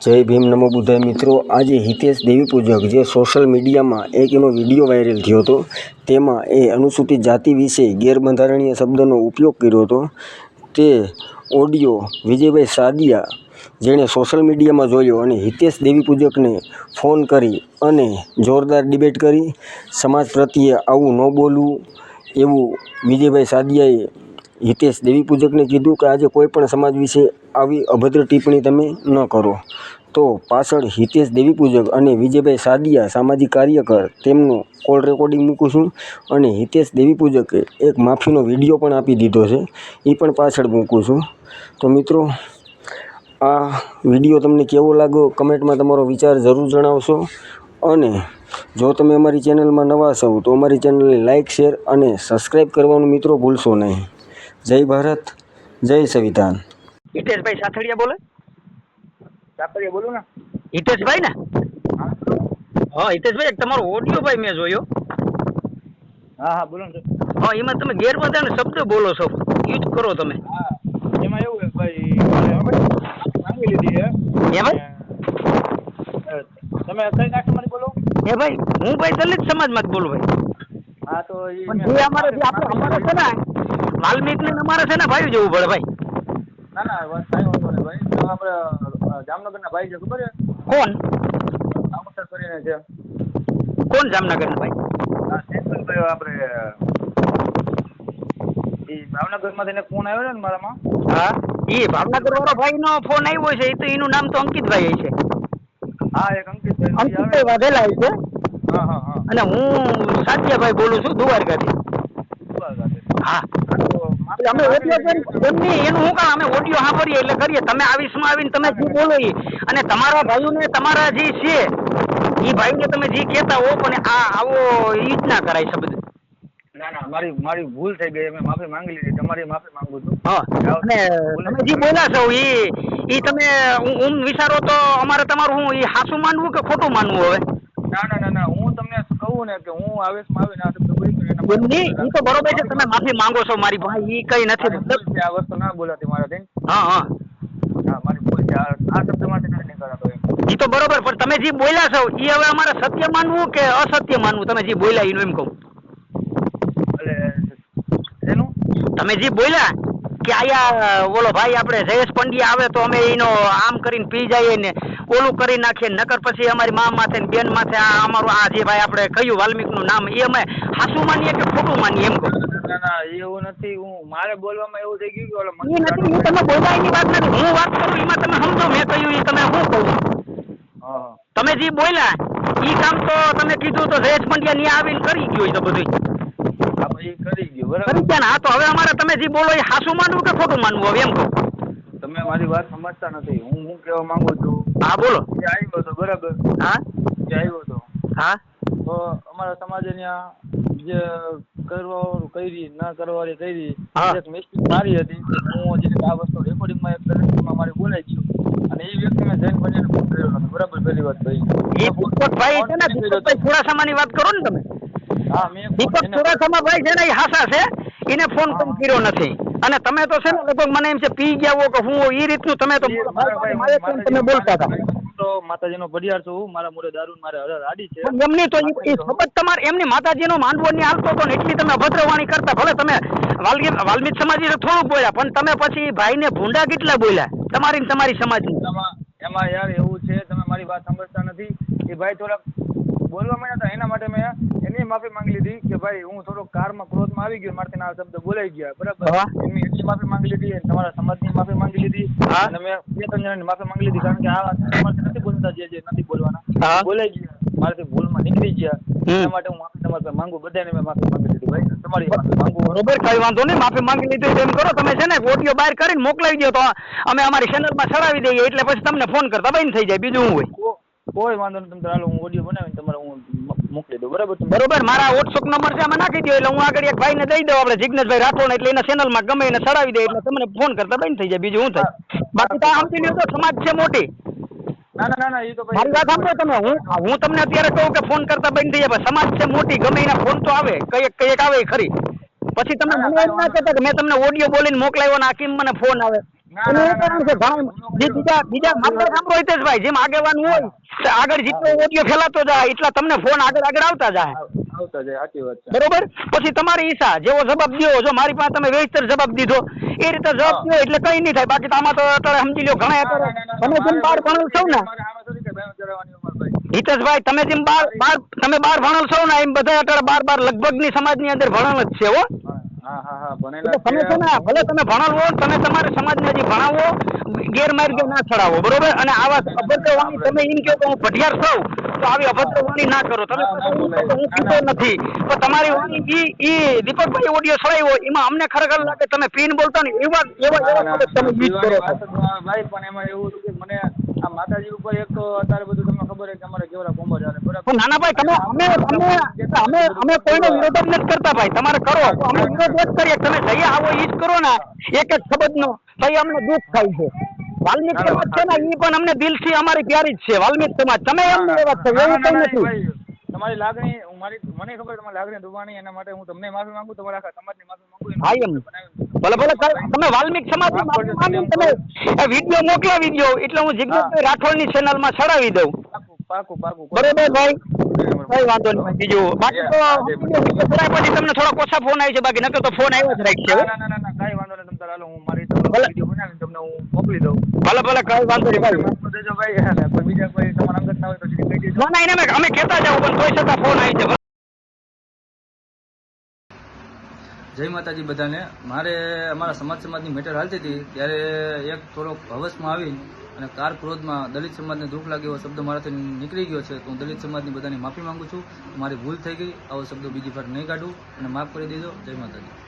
જય ભીમ નમો બુદ્ધાય મિત્રો. આજે હિતેશ દેવી પૂજક જે સોશિયલ મીડિયામાં એક એનો વીડિયો વાયરલ થયો હતો, તેમાં એ અનુસૂચિત જાતિ વિશે ગેરબંધારણીય શબ્દનો ઉપયોગ કર્યો હતો. તે ઓડિયો વિજયભાઈ સાદિયા જેણે સોશિયલ મીડિયામાં જોયો અને હિતેશ દેવી પૂજકને ફોન કરી અને જોરદાર ડિબેટ કરી. સમાજ પ્રત્યે આવું ન બોલવું એવું વિજયભાઈ સાદિયાએ હિતેશ દેવી પૂજકને કીધું કે આજે કોઈ પણ સમાજ વિશે આવી અભદ્ર ટિપ્પણી તમે ન કરો. તો પાછળ હિતેશ દેવી પૂજક અને વિજયભાઈ સાદિયા સામાજિક કાર્યકર, તેમનું કોલ રેકોર્ડિંગ મૂકું છું અને હિતેશ દેવી પૂજકે એક માફીનો વીડિયો પણ આપી દીધો છે એ પણ પાછળ મૂકું છું. તો મિત્રો, આ વીડિયો તમને કેવો લાગ્યો? કમેન્ટમાં તમારો વિચાર જરૂર જણાવશો. અને જો તમે અમારી ચેનલમાં નવા છો, તો અમારી ચેનલને લાઇક શેર અને સબસ્ક્રાઈબ કરવાનું મિત્રો ભૂલશો નહીં. જય ભારત જય સંવિધાન. હિતેશભાઈ સાથળિયા બોલે? ચાપડીએ બોલું ને. હિતેશભાઈ ને? હા. હિતેશભાઈ તમારો ઓડિયો ભાઈ મેં જોયો. હા હા બોલો ને હા એમાં તમે ગેરબંધારણ શબ્દ બોલો છો. યુઝ કરો તમે. હા એમાં એવું છે ભાઈ માંગી લીધી હે ભાઈ? તમે કઈ કાસ્ટમર બોલો. હે ભાઈ હું ભાઈ દલિત સમાજમાં જ બોલું ભાઈ. હા તો અમારે છે ને વાલ્મીક ને અમારે છે ને ભાઈ જવું પડે ભાઈ. ના ના વાત કાંઈ વાંધો નહીં ભાઈ. તો આપણે જામનગરના ભાઈ છે ખબર છે? કોણ? રામસર કરીને છે. કોણ જામનગર ભાઈ? હા શેષભાઈ આપણે ઈ ભાવનગરમાંથી એને ફોન આવ્યો ને મારામાં? હા. એ ભાવનગર વાળો ભાઈ નો ફોન આવ્યો છે એ તો એનું નામ તો અંકિતભાઈ છે. હા એક અંકિતભાઈ. અંકિતભાઈ વાઘેલા છે? હા હા હા. અને હું સાત્યાભાઈ બોલું છું દ્વારકાથી. બરાબર હા. અમે ઓડિયો એમની એનું હું કામ અમે ઓડિયો સાંભળીએ એટલે કરીએ. તમે આવીશમાં આવીને તમે શું બોલો એ. અને તમારા ભાઈઓને તમારા જે છે એ ભાઈને તમે જે કહેતા હો પણ આ આવો ઈ જ ના કરાય શબ્દ. ના ના મારી મારી ભૂલ થઈ ગઈ. અમે માફી માંગી લીધી. તમારી માફી માંગુ છું. હા. અને તમે જે બોલ્યા છો એ ઈ તમે હું વિચારો તો અમારે તમારું હું ઈ સાચું માનવું કે ખોટું માનવું હવે? ના ના ના ના હું તમને કહું ને કે હું આવેશમાં આવીને એમની? ઈ તો બરોબર છે તમે માફી માંગો છો મારી ભાઈ ઈ કઈ નથી આ વસ્તુ ના બોલાતી મારા હા હા. હા મારી ભૂલ છે. આ શબ્દ માટે નથી એમ. ઈ તો બરોબર પણ તમે જે બોલ્યા છો ઈ હવે અમારે સત્ય માનવું કે અસત્ય માનવું? તમે જે બોલ્યા એનું એમ કહું. એટલે તમે જે બોલ્યા કે આયા ઓલો ભાઈ આપણે જયેશ પંડ્યા આવે તો અમે એનો આમ કરીને પી જઈએ ને ઓલું કરી નાખીએ નકર પછી અમારી મા માથે ને બેન માથે આ અમારું આ જે ભાઈ આપણે કહ્યું વાલ્મીકનું નામ એ અમે હાસું માનીએ કે ખોટું માનીએ એમ કહું? ના ના એવું નથી. હું મારે બોલવામાં એવું થઈ ગયું કે ઓલો એ નથી એ તમે વાત નથી. હું વાત કરું એમાં તમે સમજો મેં કહ્યું એ તમે કહું? હા હા. તમે જે બોલ્યા એ કામ તો તમે કીધું તો જયેશ પંડ્યા ની આવીને કરી ગયું તો બધું હા પછી કરી ગયો કરી બરાબર. હા તો હવે અમારે તમે જે બોલો એ હાસું માનવું કે ખોટું માનવું હવે એમ કહો. તમે મારી વાત સમજતા નથી. હું હું કહેવા માંગુ છું? હા બોલો. જે આવ્યો તો બરાબર. હા? જે આવ્યો તો. હા? તો અમારા સમાજે ત્યાં જે કરવાવાળું કરી ના કરવાવાળી કરી. એક મિસ્ટેક મારી હતી. હું જે આ વસ્તુ રેકોર્ડિંગમાં એક પ્રદર્શનમાં મારી બોલાઈ ગયું અને એ વ્યક્તિ મેં બનીને ફોન કર્યો બરાબર પહેલી વાત ભાઈ એ. ભાઈ છે ને ભાઈ થોડા સામાની વાત કરો ને તમે. દીપક ચુડાસમા ભાઈ છે ને એ હાસા છે. એને ફોન પણ કર્યો નથી. અને તમે તો છે ને લગભગ મને એમ છે પી ગયા હો કે હું એ રીતનું તમે તો તેમ બોલતા હતા. તો માતાજીનો પડિયાર છું મારા મોઢે દારૂ મારે હજાર આડી છે. એમની તો ઈ- ઈ તમારે એમની માતાજીનો માંડવો ની હાલતો હતો ને એટલી તમે અભદ્રવાણી કરતા ભલે તમે વાલ્મી વાલ્મીક સમાજ થોડુંક બોલ્યા પણ તમે પછી ભાઈને ભૂંડા કેટલા બોલ્યા? તમારી તમારી સમાજ એમાં યાર એવું છે તમે મારી વાત સાંભળતા નથી. એ ભાઈ થોડાક બોલવા માંડ્યા હતા એના માટે મેં એની માફી માંગી લીધી કે ભાઈ હું થોડો કારમાં ક્રોધમાં આવી ગયો મારાથી આ શબ્દ બોલાઈ ગયા બરાબર. એની એની માફી માંગી લીધી તમારા તમારા સમાજની માફી માંગી લીધી. અને મેં બે ત્રણ જણાની માફી માંગી લીધી કારણ કે આ વાત નથી બોલતા જે જે નથી બોલવાના. બોલાઈ ગયા. મારાથી ભૂલમાં નીકળી ગયા. એના માટે હું માફી તમારી માંગુ બધાને મેં માફી માંગી લીધી ભાઈ. તમારી માફી માંગુ. બરોબર કઈ વાંધો નહીં માફી માંગી લીધી એમ કરો. તમે છે ને ઓડિયો બહાર કરીને મોકલાવી દો તો અમે અમારી ચેનલમાં ચડાવી દઈએ એટલે પછી તમને ફોન કરતા બંધ થઈ જાય બીજું હું હોય? કોઈ વાંધો નહીં તમે હાલો હું ઓડિયો બનાવીને તમારે દઉં બરાબર બરોબર મારા વોટ્સઅપ નંબર છે આમાં નાખી દો એટલે હું આગળ એક ભાઈને દઈ દઉં આપણે જિજ્ઞેશભાઈ રાઠોડ એટલે એના ચેનલમાં ગમે એને ચડાવી દે એટલે તમને ફોન કરતા બંધ થઈ જાય બીજું શું થાય? બાકી તો સમજી લ્યો તો સમાજ છે મોટી. ના ના ના એ તો ભાઈ મારી વાત સાંભળો તમે હું હું તમને અત્યારે કહું કે ફોન કરતા બંધ થઈ જાય સમાજ છે મોટી ગમે એના ફોન તો આવે કંઈક કંઈક આવે ખરી. પછી તમે મને એમ ના કહેતા કે મેં તમને ઓડિયો બોલીને મોકલાવ્યો ને આકીમ મને ફોન આવે? ના, એનું ના, એ કારણ છે ના, ઘણા ના, જે બીજા બીજા માત્ર સાંભળો હિતેશભાઈ જેમ આગેવાન હોય આગળ જેટલો ઓડિયો ફેલાતો જાય એટલા તમને ફોન આગળ આગળ આવતા જાય. આવતા જાય સાચી વાત છે. બરોબર? પછી તમારી ઈચ્છા જેવો જવાબ જો મારી પાસે તમે વ્યવસ્થિત જવાબ દીધો એ રીતે જવાબ હા. એટલે કઈ નહીં થાય. બાકી આમાં તો અત્યારે સમજી લો ઘણા અત્યારે તમે જેમ બાર ભણેલ છો ને. હિતેશભાઈ તમે જેમ બાર બાર તમે બાર ભણેલ છો ને એમ બધા અત્યારે બાર બાર લગભગની સમાજની અંદર ભણેલ જ છે હો. હા હા હા ભણેલા તમે છે ને ભલે તમે ભણેલ તમે તમારા સમાજને હજી ભણાવો ગેરમાર્ગે ના ચડાવો બરોબર? અને આવા અભદ્ર વાણી તમે એમ કહો કે હું ભટિયાર છું તો આવી અભદ્ર વાણી ના કરો. તમે હું. પીતો નથી. પણ તમારી વાણી ઈ ઈ દીપકભાઈ ઓડિયો સળાવ્યો એમાં અમને ખરેખર લાગે તમે પીન બોલતા ને એવા એવા એવા તમે યુઝ કરો છો. ભાઈ પણ એમાં એવું આ માતાજી ઉપર એક તો અત્યારે બધું તમને ખબર છે કે અમારે કેવડા કોમ્બો ચાલે બરાબર નાના ભાઈ તમે અમે અમે અમે અમે કોઈનો વિરોધ નથી કરતા ભાઈ. તમારે કરો. અમે વિરોધ જ કરીએ. તમે જઈ આવો ઈ જ કરો ને. એક જ શબ્દનો. ભાઈ અમને દુઃખ થાય છે. વાલ્મીક સમાજ છે ને ઈ પણ અમને દિલથી અમારી પ્યારી જ છે. વાલ્મીક સમાજ. તમે એમ એવા છો. એવું કઈ નથી. તમારી લાગણી મારી મને ખબર તમારી લાગણી દુબાણી એના માટે હું તમને માફી માંગુ તમારા આખા સમાજની માફી માંગુ ભાઈ એમ ભલે ભલે કઈ- તમે વાલ્મિક સમાજ તમે વીડિયો મોકલાવી દો એટલે હું જિજ્ઞેશભાઈ ચડાવી દઉં. બરોબર ભાઈ? કઈ વાંધો નહીં બીજું બાકી તો વીડિયો પછી તમને થોડા ઓછા ફોન આવી છે બાકી નકર તો ફોન આવ્યો જ રાખશે. ના ના ના ના કાંઈ વાંધો નહીં તમ તારે હું મારી વીડિયો બનાવીને તમને હું મોકલી દઉં. ભલે ભલે કઈ વાંધો નહીં ભાઈ. બીજા કોઈ તમારા અંગત ના હોય તો ના ના એને અમે- અમે કહેતા જાવ પણ તોય છતાં ફોન આવી છે જય માતાજી બધાને. મારે અમારા સમાજ સમાજની મેટર હાલતી હતી, ત્યારે એક થોડોક હવસમાં આવી અને કાર ક્રોધમાં દલિત સમાજને દુઃખ લાગે એવો શબ્દ મારાથી નીકળી ગયો છે. તો હું દલિત સમાજની બધાની માફી માંગુ છું. મારી ભૂલ થઈ ગઈ, આવો શબ્દો બીજી વાર નહીં કાઢું. અને માફ કરી દેજો. જય માતાજી.